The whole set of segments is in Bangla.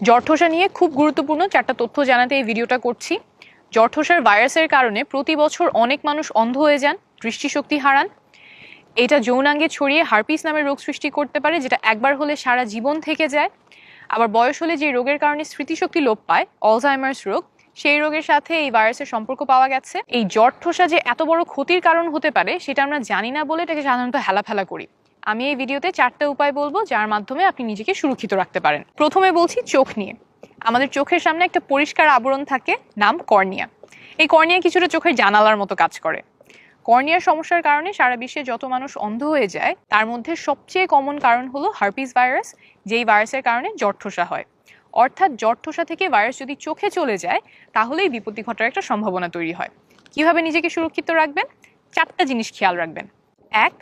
জঠোসা নিয়ে খুব গুরুত্বপূর্ণ চারটা তথ্য জানাতে এই ভিডিওটা করছি। জঠোসার ভাইরাসের কারণে প্রতি বছর অনেক মানুষ অন্ধ হয়ে যান, দৃষ্টিশক্তি হারান। এটা যৌনাঙ্গে ছড়িয়ে হারপিস নামের রোগ সৃষ্টি করতে পারে, যেটা একবার হলে সারা জীবন থেকে যায়। আবার বয়স হলে যে রোগের কারণে স্মৃতিশক্তি লোপ পায়, অলজাইমার্স রোগ, সেই রোগের সাথে এই ভাইরাসের সম্পর্ক পাওয়া গেছে। এই জঠোসা যে এত বড় ক্ষতির কারণ হতে পারে, সেটা আমরা জানি না বলে এটাকে সাধারণত হেলাফেলা করি। আমি এই ভিডিওতে চারটা উপায় বলব যার মাধ্যমে আপনি নিজেকে সুরক্ষিত রাখতে পারেন। প্রথমে বলছি চোখ নিয়ে। আমাদের চোখের সামনে একটা পরিষ্কার আবরণ থাকে, নাম কর্নিয়া। এই কর্নিয়া কিছুটা চোখের জানালার মতো কাজ করে। কর্নিয়ার সমস্যার কারণে সারা বিশ্বে যত মানুষ অন্ধ হয়ে যায়, তার মধ্যে সবচেয়ে কমন কারণ হলো হার্পিস ভাইরাস যেই ভাইরাসের কারণে জঠোসা হয়। অর্থাৎ জঠোসা থেকে ভাইরাস যদি চোখে চলে যায়, তাহলেই বিপত্তি ঘটার একটা সম্ভাবনা তৈরি হয়। কীভাবে নিজেকে সুরক্ষিত রাখবেন? চারটা জিনিস খেয়াল রাখবেন। এক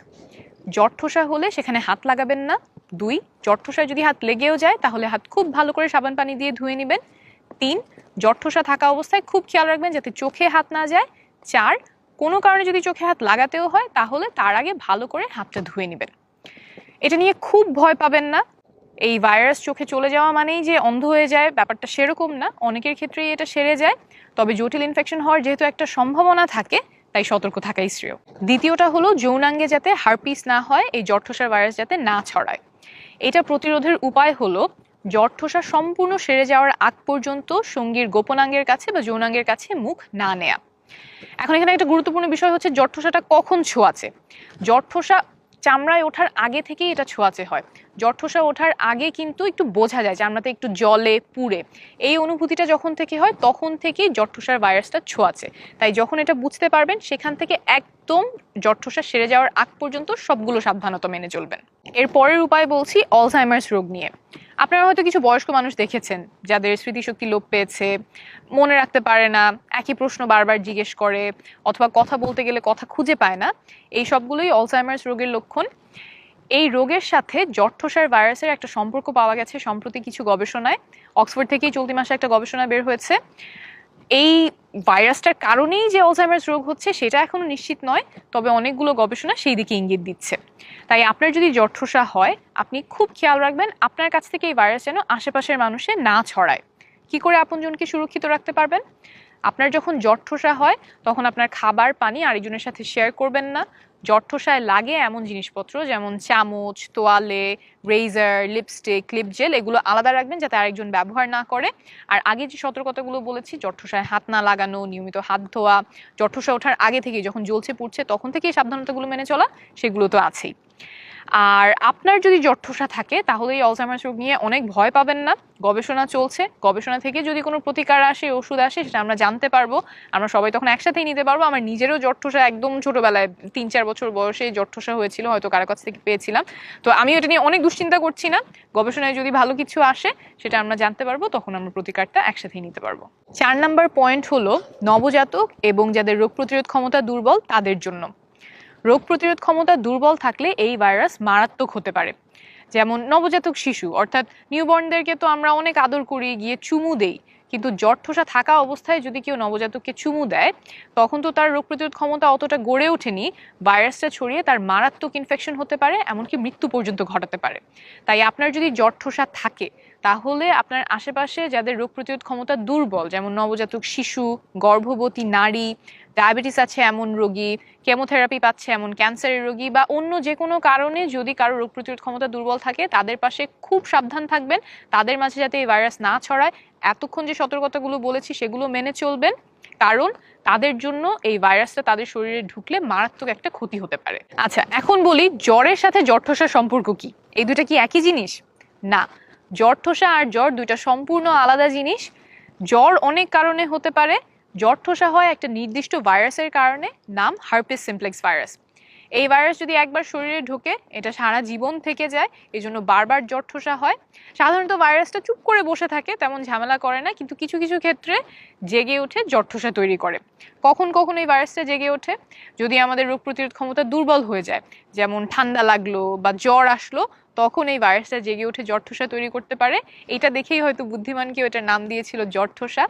জঠোসা হলে সেখানে হাত লাগাবেন না। দুই জঠোসায় যদি হাত লেগেও যায়, তাহলে হাত খুব ভালো করে সাবান পানি দিয়ে ধুয়ে নেবেন। তিন জঠোসা থাকা অবস্থায় খুব খেয়াল রাখবেন যাতে চোখে হাত না যায়। চার, কোনো কারণে যদি চোখে হাত লাগাতেও হয়, তাহলে তার আগে ভালো করে হাতটা ধুয়ে নেবেন। এটা নিয়ে খুব ভয় পাবেন না। এই ভাইরাস চোখে চলে যাওয়া মানেই যে অন্ধ হয়ে যায়, ব্যাপারটা সেরকম না। অনেকের ক্ষেত্রেই এটা সেরে যায়। তবে জটিল ইনফেকশন হওয়ার যেহেতু একটা সম্ভাবনা থাকে তাই সতর্ক থাকাই শ্রেয়। দ্বিতীয়টা হলো, যৌনাঙ্গে যাতে হারপিস না হয়, এই জঠোসার ভাইরাস যাতে না ছড়ায়। এটা প্রতিরোধের উপায় হলো, জঠোসা সম্পূর্ণ সেরে যাওয়ার আগ পর্যন্ত সঙ্গীর গোপনাঙ্গের কাছে বা যৌনাঙ্গের কাছে মুখ না নেয়া। এখন এখানে একটা গুরুত্বপূর্ণ বিষয় হচ্ছে, জঠোসাটা কখন ছোঁয়াচে? জঠোসা চামড়ায় ওঠার আগে থেকেই এটা ছোঁয়াচে হয়। জঠোসা ওঠার আগে কিন্তু একটু বোঝা যায় যে আমরা তো একটু জলে পুড়ে। এই অনুভূতিটা যখন থেকে হয়, তখন থেকেই জঠোসার ভাইরাসটা ছোঁয়াছে তাই যখন এটা বুঝতে পারবেন, সেখান থেকে একদম জঠোসা সেরে যাওয়ার আগ পর্যন্ত সবগুলো সাবধানতা মেনে চলবেন। এর পরের উপায় বলছি অলজাইমার্স রোগ নিয়ে। আপনারা হয়তো কিছু বয়স্ক মানুষ দেখেছেন, যাদের স্মৃতিশক্তি লোপ পেয়েছে, মনে রাখতে পারে না, একই প্রশ্ন বারবার জিজ্ঞেস করে, অথবা কথা বলতে গেলে কথা খুঁজে পায় না। এই সবগুলোই অলজাইমার্স রোগের লক্ষণ। এই রোগের সাথে জঠোসার ভাইরাসের একটা সম্পর্ক পাওয়া গেছে সম্প্রতি কিছু গবেষণায়। অক্সফোর্ড থেকেই চলতি মাসে একটা গবেষণা বের হয়েছে। এই ভাইরাসটার কারণেই যে অলজাইমার্স রোগ হচ্ছে সেটা এখনও নিশ্চিত নয়, তবে অনেকগুলো গবেষণা সেই দিকে ইঙ্গিত দিচ্ছে। তাই আপনার যদি জঠোসা হয়, আপনি খুব খেয়াল রাখবেন আপনার কাছ থেকে এই ভাইরাস যেন আশেপাশের মানুষে না ছড়ায়। কি করে আপনজনকে সুরক্ষিত রাখতে পারবেন? আপনার যখন জঠোসা হয়, তখন আপনার খাবার, পানি আরেকজনের সাথে শেয়ার করবেন না। জঠোসায় লাগে এমন জিনিসপত্র, যেমন চামচ, তোয়ালে রেজার লিপস্টিক লিপ জেল এগুলো আলাদা রাখবেন যাতে আরেকজন ব্যবহার না করে। আর আগে যে সতর্কতাগুলো বলেছি জঠোসায় হাত না লাগানো, নিয়মিত হাত ধোয়া জঠোসা ওঠার আগে থেকে যখন জ্বলছে পুড়ছে, তখন থেকেই সাবধানতাগুলো মেনে চলা, সেগুলো তো আছেই। আর আপনার যদি জঠোসা থাকে, তাহলে এই অলজাইমার্স রোগ নিয়ে অনেক ভয় পাবেন না। গবেষণা চলছে। গবেষণা থেকে যদি কোনো প্রতিকার আসে, ওষুধ আসে, সেটা আমরা জানতে পারব। আমরা সবাই তখন একসাথেই নিতে পারব। আমার নিজেরও জঠোসা একদম ছোটোবেলায় তিন চার বছর বয়সে জঠোসা হয়েছিল, হয়তো কারও কাছ থেকে পেয়েছিলাম। তো আমি এটা নিয়ে অনেক দুশ্চিন্তা করছি না। গবেষণায় যদি ভালো কিছু আসে, সেটা আমরা জানতে পারব, তখন আমরা প্রতিকারটা একসাথেই নিতে পারব। চার নাম্বার পয়েন্ট হলো নবজাতক এবং যাদের রোগ প্রতিরোধ ক্ষমতা দুর্বল, তাদের জন্য। রোগ প্রতিরোধ ক্ষমতা দুর্বল থাকলে এই ভাইরাস মারাত্মক হতে পারে। যেমন নবজাতক শিশু, অর্থাৎ নিউবর্নদেরকে তো আমরা অনেক আদর করি, গিয়ে চুমু দেই। কিন্তু জঠোসা থাকা অবস্থায় যদি কেউ নবজাতককে চুমু দেয়, তখন তো তার রোগ প্রতিরোধ ক্ষমতা অতটা গড়ে ওঠেনি। ভাইরাসটা ছড়িয়ে তার মারাত্মক ইনফেকশন হতে পারে, এমনকি মৃত্যু পর্যন্ত ঘটাতে পারে। তাই আপনার যদি জঠোসা থাকে, তাহলে আপনার আশেপাশে যাদের রোগ প্রতিরোধ ক্ষমতা দুর্বল, যেমন নবজাতক শিশু, গর্ভবতী নারী ডায়াবেটিস আছে এমন রোগী, কেমোথেরাপি পাচ্ছে এমন ক্যান্সারের রোগী বা অন্য যে কোনো কারণে যদি কারও রোগ প্রতিরোধ ক্ষমতা দুর্বল থাকে, তাদের পাশে খুব সাবধান থাকবেন। তাদের মাঝে যাতে এই ভাইরাস না ছড়ায়, এতক্ষণ যে সতর্কতাগুলো বলেছি সেগুলো মেনে চলবেন। কারণ তাদের জন্য এই ভাইরাসটা তাদের শরীরে ঢুকলে মারাত্মক একটা ক্ষতি হতে পারে। আচ্ছা এখন বলি জ্বরের সাথে জঠোসার সম্পর্ক কি? এই দুটা কি একই জিনিস? না জঠোসা আর জ্বর দুইটা সম্পূর্ণ আলাদা জিনিস। জ্বর অনেক কারণে হতে পারে জঠোসা হয় একটা নির্দিষ্ট ভাইরাসের কারণে নাম হার্পিস সিমপ্লেক্স ভাইরাস। এই ভাইরাস যদি একবার শরীরে ঢোকে, এটা সারা জীবন থেকে যায় এই জন্য বারবার জঠোসা হয়। সাধারণত ভাইরাসটা চুপ করে বসে থাকে, তেমন ঝামেলা করে না, কিন্তু কিছু কিছু ক্ষেত্রে জেগে উঠে জঠোসা তৈরি করে। কখন কখন এই ভাইরাসটা জেগে ওঠে? যদি আমাদের রোগ প্রতিরোধ ক্ষমতা দুর্বল হয়ে যায়, যেমন ঠান্ডা লাগল বা জ্বর আসলো তখন এই ভাইরাসটা জেগে উঠে জঠোসা তৈরি করতে পারে। এটা দেখেই হয়তো বুদ্ধিমান কেউ এটার নাম দিয়েছিল জঠোসা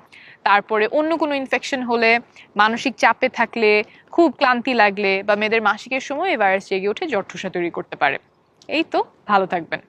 তারপরে অন্য কোনো ইনফেকশন হলে, মানসিক চাপে থাকলে, খুব ক্লান্তি লাগলে বা মেয়েদের মাসিকের সময় এই ভাইরাস জেগে উঠে জঠোসা তৈরি করতে পারে। এই তো, ভালো থাকবেন।